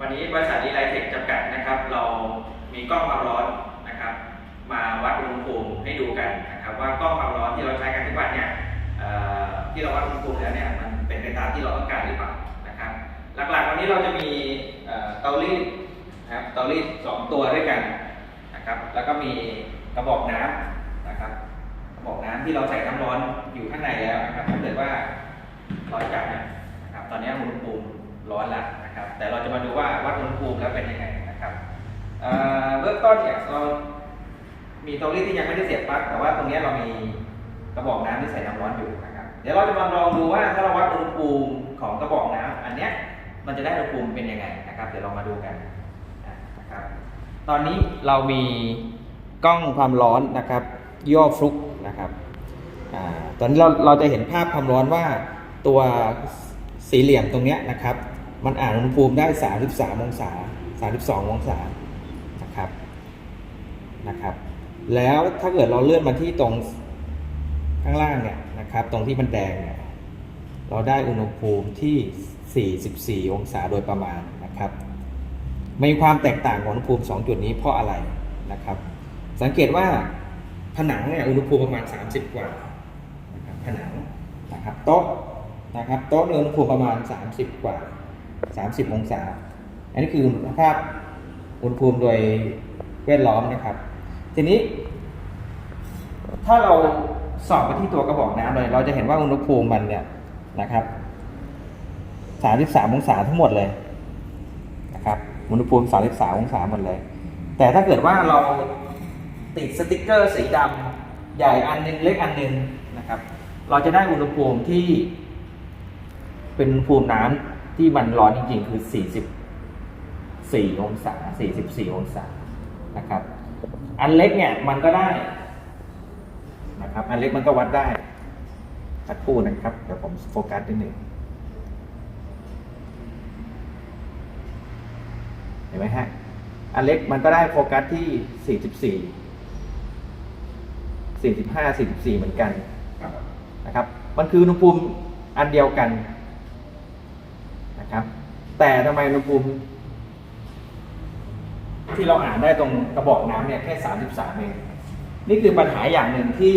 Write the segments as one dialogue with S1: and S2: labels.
S1: วันนี้บริษัทดีไลเทคจำกัดนะครับ เรามีกล้องความร้อนนะครับ มาวัดอุณหภูมิให้ดูกันนะครับ ว่ากล้องความร้อนที่เราใช้กันทุกวันเนี่ยที่เราวัดอุณหภูมิแล้วเนี่ยมันเป็นไปตามที่เราต้องการหรือเปล่านะครับ หลักๆ วันนี้เราจะมีเตารีดนะครับเตารีดสองตัวด้วยกันนะครับ แล้วก็มีกระบอกน้ำนะครับ กระบอกน้ำที่เราใส่น้ำร้อนอยู่ข้างในแล้วนะครับถ้าเกิดว่าร้อนจัดเนี่ยนะครับ ตอนนี้อุณหภูมิ ร้อนแล้วนะครับ แต่เราจะมาดูว่าวัดอุณหภูมิแล้วเป็นยังไงนะครับเบื้องต้นเนี่ยเรามีเตารีดที่ยังไม่ได้เสียบปลั๊กแต่ว่าตรงนี้เรามีกระบอกน้ำที่ใส่น้ำร้อนอยู่นะครับ เดี๋ยวเราจะมาลองดูว่าถ้าเราวัดอุณหภูมิของกระบอกน้ำอันเนี้ยมันจะได้อุณหภูมิเป็นยังไงนะครับ เดี๋ยวเรามาดูกันนะครับ ตอนนี้เรามีกล้องความร้อนนะครับย่อฟลุกนะครับอตอนนี้เราเราจะเห็นภาพความร้อนว่าตัวสี่เหลี่ยมตรงนี้นะครับ มันอ่านอุณหภูมิได้ 33 องศา 32 องศานะครับนะครับ แล้วถ้าเกิดเราเลื่อนมาที่ตรงข้างล่างเนี่ยนะครับ ตรงที่มันแดงเนี่ยเราได้อุณหภูมิที่ 44 องศาโดยประมาณนะครับมีความแตกต่างของอุณหภูมิ 2 จุดนี้เพราะอะไรนะครับ สังเกตว่าผนังเนี่ยอุณหภูมิประมาณ 30 กว่านะครับผนังนะครับโต๊ะนะครับโต๊ะเนี่ยอุณหภูมิประมาณ 30 กว่า 30 องศา อันนี้คือสภาพอุณหภูมิโดยแวดล้อมนะครับ ทีนี้ ถ้าเราสองไปที่ตัวกระบอกน้ำเลย เราจะเห็นว่าอุณหภูมิมันเนี่ยนะครับ 33 องศาทั้งหมดเลยนะครับอุณหภูมิ 33 องศาหมดเลย แต่ถ้าเกิดว่าเราติดสติกเกอร์สีดำใหญ่อันหนึงเล็กอันหนึงนะครับ เราจะได้อุณหภูมิที่เป็นอุณหภูมิน้ำ ที่มันร้อนจริงๆ คือ 44 องศา 44 องศา นะครับ อันเล็กเนี่ยมันก็ได้ นะครับ อันเล็กมันก็วัดได้ สักครู่นะครับ เดี๋ยวผมโฟกัสนิดหนึ่งเห็นไหมฮะ อันเล็กมันก็ได้โฟกัสที่ 44 45 44 เหมือนกัน นะครับ มันคืออุณหภูมิอันเดียวกัน ครับ แต่ทำไมอุณหภูมิที่เราอ่านได้ตรงกระบอกน้ำเนี่ยแค่ 33 เอง นี่คือปัญหาอย่างหนึ่งที่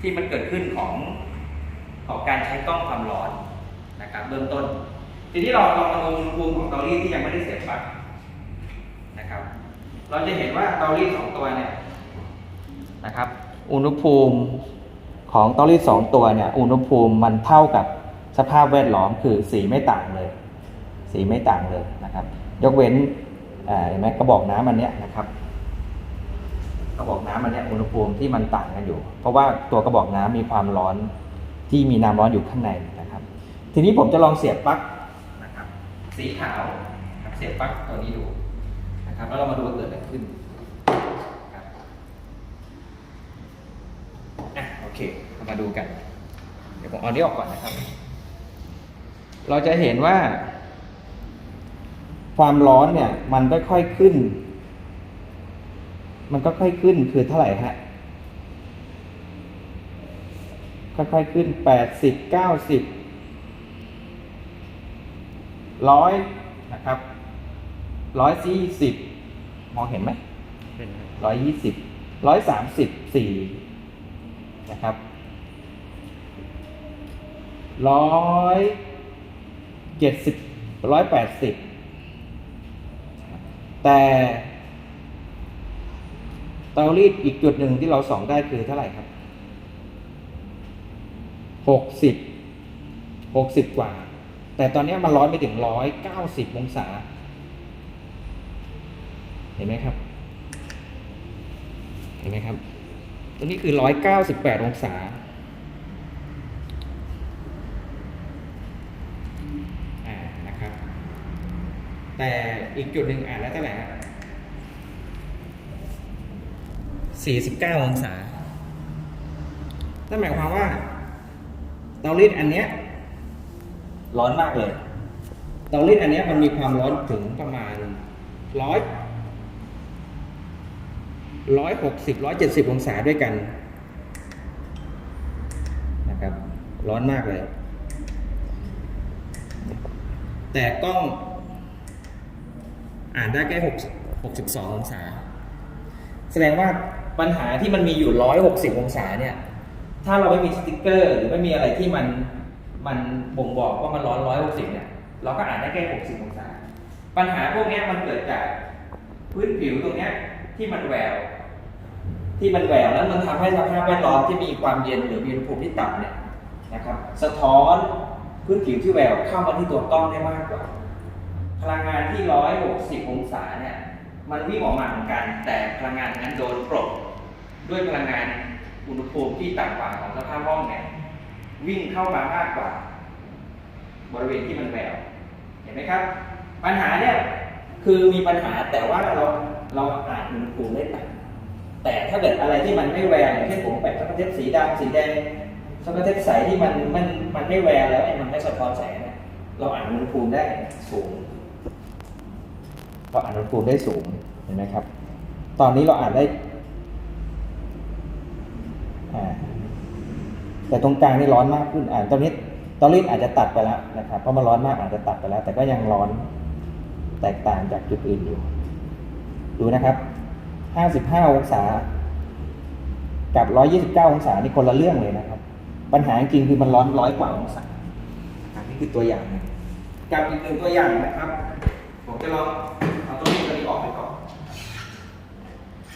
S1: ที่มันเกิดขึ้นของของการใช้กล้องความร้อนนะครับเบื้องต้น ทีนี้เราลองมาดูอุณหภูมิของเตารีดที่ยังไม่ได้เสียบปลั๊กนะครับ เราจะเห็นว่าเตารีดสองตัวเนี่ยนะครับ อุณหภูมิของเตารีดสองตัวเนี่ย อุณหภูมิมันเท่ากับ สภาพแวดล้อมคือสีไม่ต่างเลย สีไม่ต่างเลยนะครับ ยกเว้นเออเห็นไหมกระบอกน้ำอันเนี้ยนะครับกระบอกน้ำอันเนี้ยอุณหภูมิที่มันต่างกันอยู่ เพราะว่าตัวกระบอกน้ำมีความร้อนที่มีน้ำร้อนอยู่ข้างในนะครับ ทีนี้ผมจะลองเสียบปลั๊กนะครับสีขาวเสียบปลั๊กตัวนี้ดูนะครับแล้วเรามาดูว่าเกิดอะไรขึ้นครับอะโอเค มาดูกัน เดี๋ยวผมเอาอันนี้ออกก่อนนะครับ เราจะเห็นว่า ความร้อนเนี่ย มันค่อยๆขึ้น มันก็ค่อยขึ้นคือเท่าไหร่ฮะค่อยๆขึ้นแปดสิบเก้าสิบร้อยนะครับร้อยสี่สิบมองเห็นไหมร้อยยี่สิบร้อยสามสิบสี่นะครับร้อย เจ็ดสิบร้อยแปดสิบแต่เตารีดอีกจุดหนึ่งที่เราส่องได้คือเท่าไหร่ครับหกสิบหกสิบกว่า แต่ตอนนี้มันร้อนไปถึงร้อยเก้าสิบองศา เห็นไหมครับ เห็นไหมครับ ตัวนี้คือร้อยเก้าสิบแปดองศาอ่า นะครับ แต่อีกจุดหนึ่งอ่านแล้วเท่าไหร่ฮะสี่สิบเก้าองศานั่นหมายความว่าเตารีดอันเนี้ยร้อนมากเลย เตารีดอันเนี้ยมันมีความร้อนถึงประมาณร้อยร้อยหกสิบร้อยเจ็ดสิบองศาด้วยกันนะครับ ร้อนมากเลย
S2: แต่กล้อง อ่านได้แค่6 62 องศา แสดงว่าปัญหาที่มันมีอยู่ 160 องศาเนี่ย ถ้าเราไม่มีสติกเกอร์ หรือไม่มีอะไรที่มันมันบ่งบอกว่ามันร้อน 160 เนี่ย เราก็อ่านได้แค่ 60 องศา ปัญหาพวกนี้มันเกิดจากพื้นผิวตรงเนี้ยที่มันแหวว ที่มันแหววแล้วมันทำให้สภาพแวดล้อมที่มีความเย็นหรือมีอุณหภูมิที่ต่ำเนี่ยนะครับ สะท้อนพื้นผิวที่แหววเข้ามาที่ตัวกล้องได้มากกว่า พลังงานที่ 160 องศาเนี่ยมันวิ่งออกมาเหมือนกัน แต่พลังงานนั้นโดนกลบด้วยพลังงานอุณหภูมิที่ต่ำกว่าของสภาพห้องเนี่ยวิ่งเข้ามามากกว่า บริเวณที่มันแหววเห็นไหมครับ ปัญหาเนี่ยคือมีปัญหาแต่ว่าเราเราอ่านอุณหภูมิได้ต่ำแต่ถ้าเกิดอะไรที่มันไม่แววอย่างเช่นผมแปะช็อกโกแลตสีดำสีแดงช็อกโกแลตใสที่มันมันมันไม่แววแล้วมันไม่สะท้อนแสงเนี่ยเราอ่านอุณหภูมิได้สูง เราอ่านอุณหภูมิได้สูงเห็นไหมครับ ตอนนี้เราอ่านได้แต่ตรงกลางนี่ร้อนมากขึ้นอ่านตอนนี้ตอนนี้อาจจะตัดไปแล้วนะครับเพราะมันร้อนมากอาจจะตัดไปแล้ว แต่ก็ยังร้อนแตกต่างจากจุดอื่นอยู่ ดูนะครับ 55 องศา กับ 129 องศานี่คนละเรื่องเลยนะครับ ปัญหาจริงคือมันร้อนร้อยกว่าองศาอันนี้คือตัวอย่างหนึ่งกับอีกหนึ่งตัวอย่างนะครับ ผมจะลองเอาตัวนี้ตัวนี้ออกไปก่อน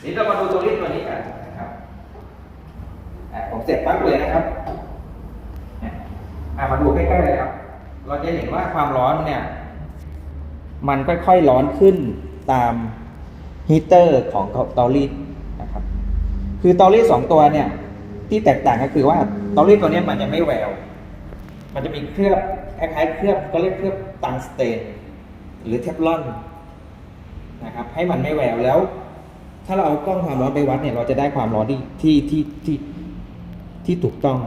S2: นี่เรามาดูตัวนี้ตัวนี้กันนะครับอะผมเสร็จปั๊บเลยนะครับเนี่ยมาดูใกล้ๆเลยครับ เราจะเห็นว่าความร้อนเนี่ย มันค่อยๆร้อนขึ้นตามฮีเตอร์ของเตารีดนะครับ คือเตารีดสองตัวเนี่ย ที่แตกต่างก็คือว่าเตารีดตัวนี้มันจะไม่แวว มันจะมีเคลือบคล้ายๆเคลือบก็เรียกเคลือบตังสเตนหรือเทฟลอนนะครับ ให้มันไม่แววแล้ว ถ้าเราเอากล้องความร้อนไปวัดเนี่ย เราจะได้ความร้อนที่ที่ที่ที่ที่ถูกต้อง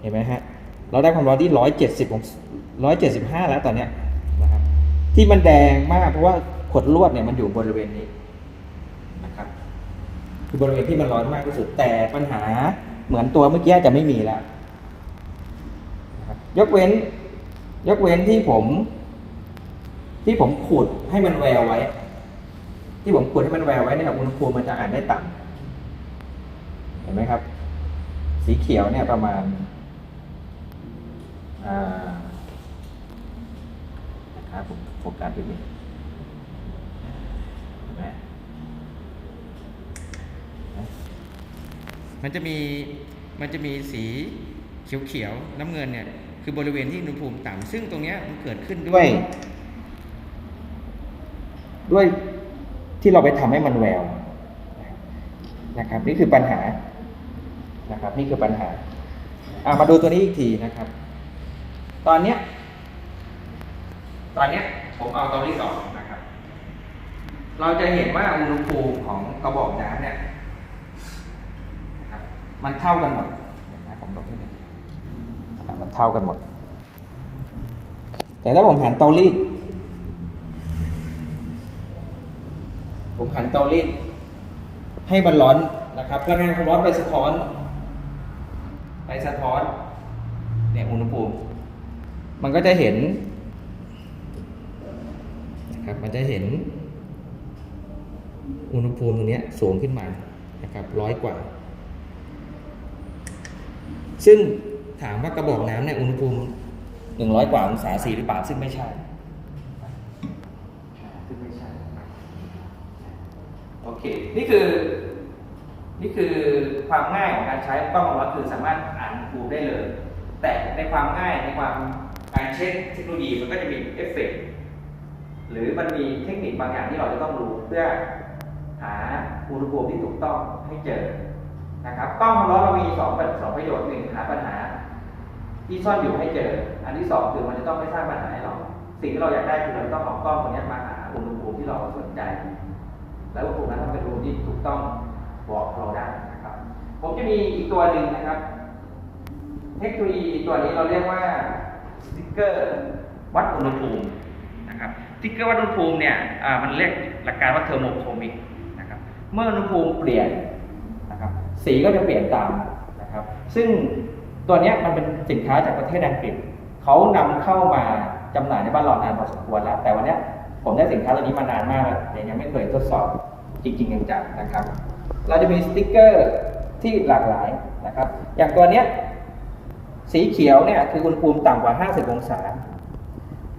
S2: เห็นไหมฮะเราได้ความร้อนที่ร้อยเจ็ดสิบร้อยเจ็ดสิบห้าแล้วตอนเนี้ยนะครับ ที่มันแดงมากเพราะว่าขดลวดเนี่ยมันอยู่บริเวณนี้นะครับคือบริเวณที่มันร้อนมากที่สุดแต่ปัญหาเหมือนตัวเมื่อกี้จะไม่มีแล้วนะครับยกเว้น ยกเว้นที่ผม ที่ผมขูดให้มันแววไว้ ที่ผมขูดให้มันแววไว้เนี่ยอุณหภูมิมันจะอ่านได้ต่ำเห็นไหมครับ สีเขียวเนี่ยประมาณอ่านะครับผมโฟกัสตรงนี้เห็นไหม
S3: มันจะมีมันจะมีสีเขียวๆน้ำเงินเนี่ยคือบริเวณที่อุณหภูมิต่ำซึ่งตรงเนี้ยมันเกิดขึ้น
S2: ด้
S3: ด้
S2: ว
S3: วยย
S2: ด้วย ที่เราไปทำให้มันแววนะครับ นี่คือปัญหานะครับ นี่คือปัญหาอ่ามาดูตัวนี้อีกทีนะครับ ตอนเนี้ยตอนเนี้ยผมเอาตัวที่สองนะครับ เราจะเห็นว่าอุณหภูมิของกระบอกน้ำเนี่ยมันเท่ากันหมดผมลบนิดนึงมันเท่ากันหมด แต่ถ้าผมหันเตารีด ผมหันเตารีดให้มันร้อนนะครับพลังงานความร้อนไปสะท้อน ไปสะท้อนเนี่ยอุณหภูมิ มันก็จะเห็นนะครับมันจะเห็น อุณหภูมิตรงนี้สูงขึ้นมานะครับร้อยกว่า ซึ่งถามว่ากระบอกน้ำเนี่ยอุณหภูมิหนึ่งร้อยกว่าองศาสีหรือเปล่าซึ่งไม่ใช่ ซึ่งไม่ใช่ โอเค นี่คือ นี่คือความง่ายของการใช้กล้องความร้อนคือสามารถอ่านอุณหภูมิได้เลย แต่ในความง่ายในความการเช็คเทคโนโลยีมันก็จะมีเอฟเฟกต์หรือมันมีเทคนิคบางอย่างที่เราจะต้องรู้เพื่อหาอุณหภูมิที่ถูกต้องให้เจอนะครับกล้องความร้อเรามีสองประสองประโยชน์หนึ่งหาปัญหา ที่ซ่อนอยู่ให้เจอ อันที่สองคือมันจะต้องไม่สร้างปัญหาให้เรา สิ่งที่เราอยากได้คือเราต้องเอากล้องตัวนี้มาหาอุณหภูมิที่เราสนใจ แล้วอุณหภูมินั้นต้องเป็นอุณหภูที่ถูกต้องบอกเราได้นะครับ ผมจะมีอีกตัวหนึ่งนะครับ เทคโนโลยีตัวนี้เราเรียกว่าสติ๊กเกอร์วัดอุณหภูมินะครับสติ๊กเกอร์วัดอุณหภูมิเนี่ยมันเรียกหลักการว่าเทอร์โมโคมิกนะครับ เมื่ออุณหภูมิเปลี่ยนนะครับ สีก็จะเปลี่ยนตามนะครับ ซึ่งตัวนี้มันเป็นสินค้าจากประเทศอังกฤษเขานำเข้ามาจำหน่ายในบ้านเรานานพอสมควรแล้ว แต่วันนี้ ผมได้สินค้าตัวนี้มานานมากแล้วแต่ยังไม่เคยทดสอบจริงๆจังๆนะครับ เราจะมีสติกเกอร์ที่หลากหลายนะครับ อย่างตัวเนี้ยสีเขียวเนี่ยคืออุณหภูมิต่ำกว่า 50 องศา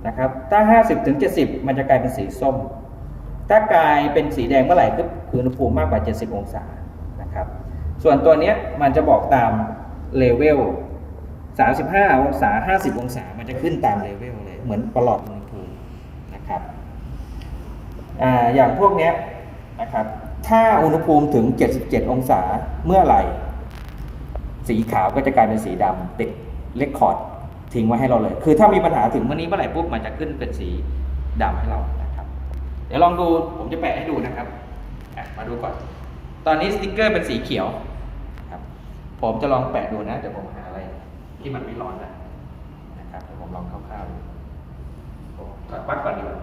S2: นะครับถ้า 50ถึง70 มันจะกลายเป็นสีส้ม ถ้ากลายเป็นสีแดงเมื่อไหร่ก็คืออุณหภูมิมากกว่า 70 องศานะครับ ส่วนตัวเนี้ยมันจะบอกตามเลเวล35 องศา 50 องศา มันจะขึ้นตามเลเวลเลย เหมือนประหลอดอุณหภูมินะครับ อ่าอย่างพวกเนี้ยนะครับ ถ้าอุณหภูมิถึง 77 องศาเมื่อไหร่ สีขาวก็จะกลายเป็นสีดำติดเลคคอร์ดทิ้งไว้ให้เราเลย คือถ้ามีปัญหาถึงเมื่อนี้เมื่อไหร่ปุ๊บมันจะขึ้นเป็นสีดำให้เรานะครับ เดี๋ยวลองดูผมจะแปะให้ดูนะครับมาดูก่อน ตอนนี้สติกเกอร์เป็นสีเขียวครับ ผมจะลองแปะดูนะเดี๋ยวผมหาอะไร ที่มันไม่ร้อนนะนะครับเดี๋ยวผมลองคร่าวๆดูผมก่อนวัดก่อนดีกว่า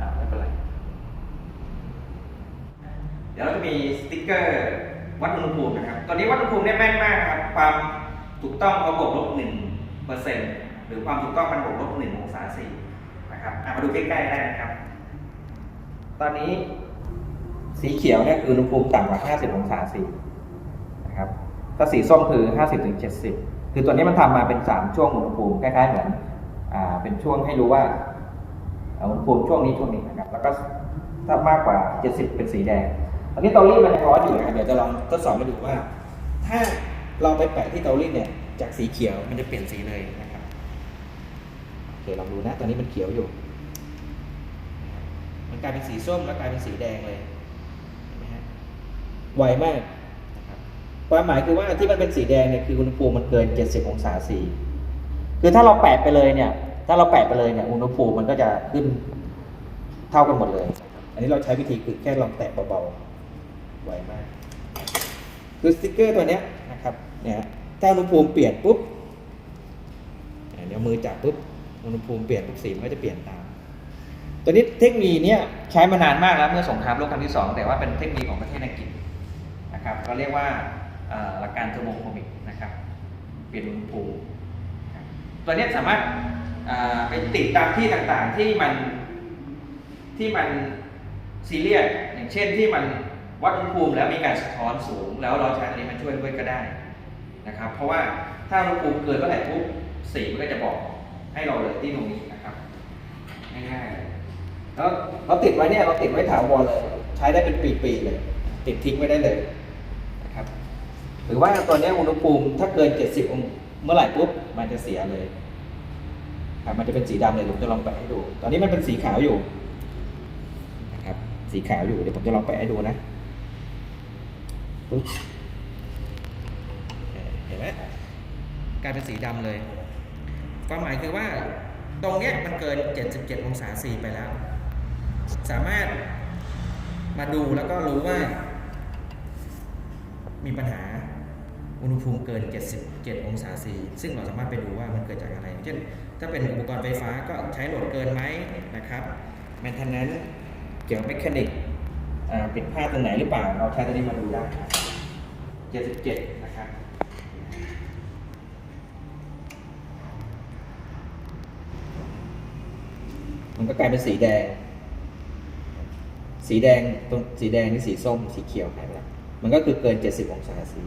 S2: อ่าไม่เป็นไร
S1: เดี๋ยวเราจะมีสติ๊กเกอร์วัดอุณหภูมินะครับ ตอนนี้วัดอุณหภูมิได้แม่นมากครับ ความถูกต้องเขาบวกลบหนึ่งเปอร์เซ็นต์หรือความถูกต้องมันบวกลบหนึ่งองศาเซลนะครับมาดูใกล้ๆได้นะครับ
S2: ตอนนี้สีเขียวเนี่ยคืออุณหภูมิต่ำกว่า 50 องศาเซลนะครับถ้าสีส้มคือ 50ถึง70 คือตัวนี้มันทำมาเป็น 3 ช่วงอุณหภูมิคล้ายๆเหมือนอ่าเป็นช่วงให้รู้ว่าอ่าอุณหภูมิช่วงนี้ช่วงนี้นะครับ แล้วก็ถ้ามากกว่า 70 เป็นสีแดง ตอนนี้เตารีดมันร้อนอยู่นะเดี๋ยวจะลองทดสอบให้ดูว่า ถ้าเราไปแปะที่เตารีดเนี่ย จากสีเขียวมันจะเปลี่ยนสีเลยนะครับโอเคลองดูนะ ตอนนี้มันเขียวอยู่ มันกลายเป็นสีส้มแล้วกลายเป็นสีแดงเลยเห็นไหมฮะไวมากความหมายคือว่าที่มันเป็นสีแดงเนี่ยคืออุณหภูมิมันเกิน 70 องศาซีคือถ้าเราแปะไปเลยเนี่ย ถ้าเราแปะไปเลยเนี่ยอุณหภูมิมันก็จะขึ้นเท่ากันหมดเลย อันนี้เราใช้วิธีคือแค่ลองแตะเบาๆ ไวมากคือสติ๊กเกอร์ตัวเนี้ยนะครับเนี่ยถ้าอุณหภูมิเปลี่ยนปุ๊บเนี่ยเดี๋ยวมือจับปุ๊บอุณหภูมิเปลี่ยนปุ๊บสีมันก็จะเปลี่ยนตาม ตัวนี้เทคโนโลยีเนี้ยใช้มานานมากแล้วเมื่อสงครามโลกครั้งที่สองแต่ว่าเป็นเทคโนโลยีของประเทศอังกฤษนะครับเขาเรียกว่าหลักการเทอร์โมโคมิกนะครับ เปลี่ยนอุณหภูมิตัวเนี้ยสามารถไปติดตามที่ต่างๆที่มันที่มันซีเรียสอย่างเช่นที่มัน วัดอุณหภูมิแล้วมีการสะท้อนสูง แล้วเราใช้ตัวนี้มาช่วยด้วยก็ได้นะครับ เพราะว่าถ้าอุณหภูมิเกินเมื่อไหร่ปุ๊บสีมันก็จะบอกให้เราเลยที่ตรงนี้นะครับง่ายๆแล้วเราติดไว้เนี่ยเราติดไว้ถาวรเลย ใช้ได้เป็นปีๆเลย ติดทิ้งไว้ได้เลยนะครับหรือว่าตัวนี้อุณหภูมิถ้าเกิน 70องเมื่อไหร่ปุ๊บมันจะเสียเลยครับมันจะเป็นสีดำเลยผมจะลองแปะให้ดู ตอนนี้มันเป็นสีขาวอยู่นะครับสีขาวอยู่เดี๋ยวผมจะลองแปะให้ดูนะ ปุ๊บเห็นไหม
S3: กลายเป็นสีดำเลย ความหมายคือว่าตรงเนี้ยมันเกิน 77 องศาซีไปแล้ว สามารถมาดูแล้วก็รู้ว่า มีปัญหาอุณหภูมิเกิน 77 องศาซีซึ่งเราสามารถไปดูว่ามันเกิดจากอะไร เช่น ถ้าเป็นอุปกรณ์ไฟฟ้าก็ใช้โหลดเกินไหมนะครับแมนเทนแนนเกี่ยวกับเมคานิก ผิดพลาดตรงไหนหรือเปล่าเราใช้ตัวนี้มาดูได้77 นะครับ
S2: มันก็กลายเป็นสีแดง สีแดงตรงสีแดงนี่สีส้ม สีเขียวหายไปแล้วมันก็คือเกิน 70 องศาสี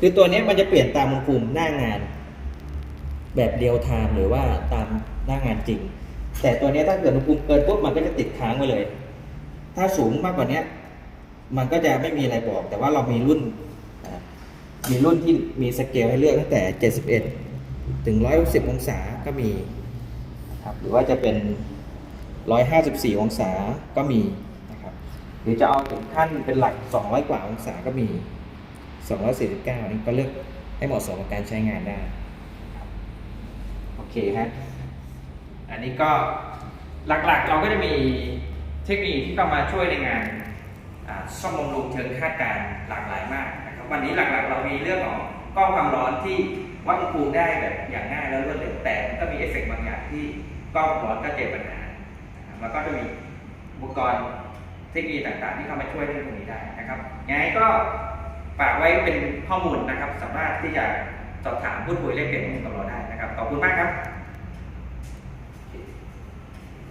S2: คือตัวนี้มันจะเปลี่ยนตามอุณหภูมิหน้างาน แบบเรียลไทม์หรือว่าตามหน้างานจริง แต่ตัวนี้ถ้าเกิดอุณหภูมิเกินปุ๊บมันก็จะติดค้างไว้เลย ถ้าสูงมากกว่านี้มันก็จะไม่มีอะไรบอก แต่ว่าเรามีรุ่น มีรุ่นที่มีสเกลให้เลือกตั้งแต่ 71 ถึง 160 องศาก็มีครับหรือว่าจะเป็น 154 องศาก็มีนะครับหรือจะเอาถึงขั้นเป็นหลัก 200 กว่าองศาก็มี 249นี่ก็เลือกให้เหมาะสมกับการใช้งานได้นะครับโอเคฮะ
S1: อันนี้ก็หลักๆเราก็จะมีเทคโนโลยีที่เข้ามาช่วยในงานอ่าซ่อมบำรุงเชิงคาดการหลากหลายมากนะครับวันนี้หลักๆ เรามีเรื่องของกล้องความร้อนที่วัดอุณหภูมิได้แบบอย่างง่ายและรวดเร็วแต่มันก็มีเอฟเฟกต์บางอย่างที่กล้องความร้อนก็เจอปัญหานะครับแล้วก็จะมีอุปกรณ์เทคโนโลยีต่างๆ ที่เข้ามาช่วยเรื่องตรงนี้ได้นะครับยังไงก็ฝากไว้เป็นข้อมูลนะครับสามารถที่จะสอบถามพูดคุยเล่นเปลี่ยนข้อมูลกับเราได้นะครับขอบคุณมากครับ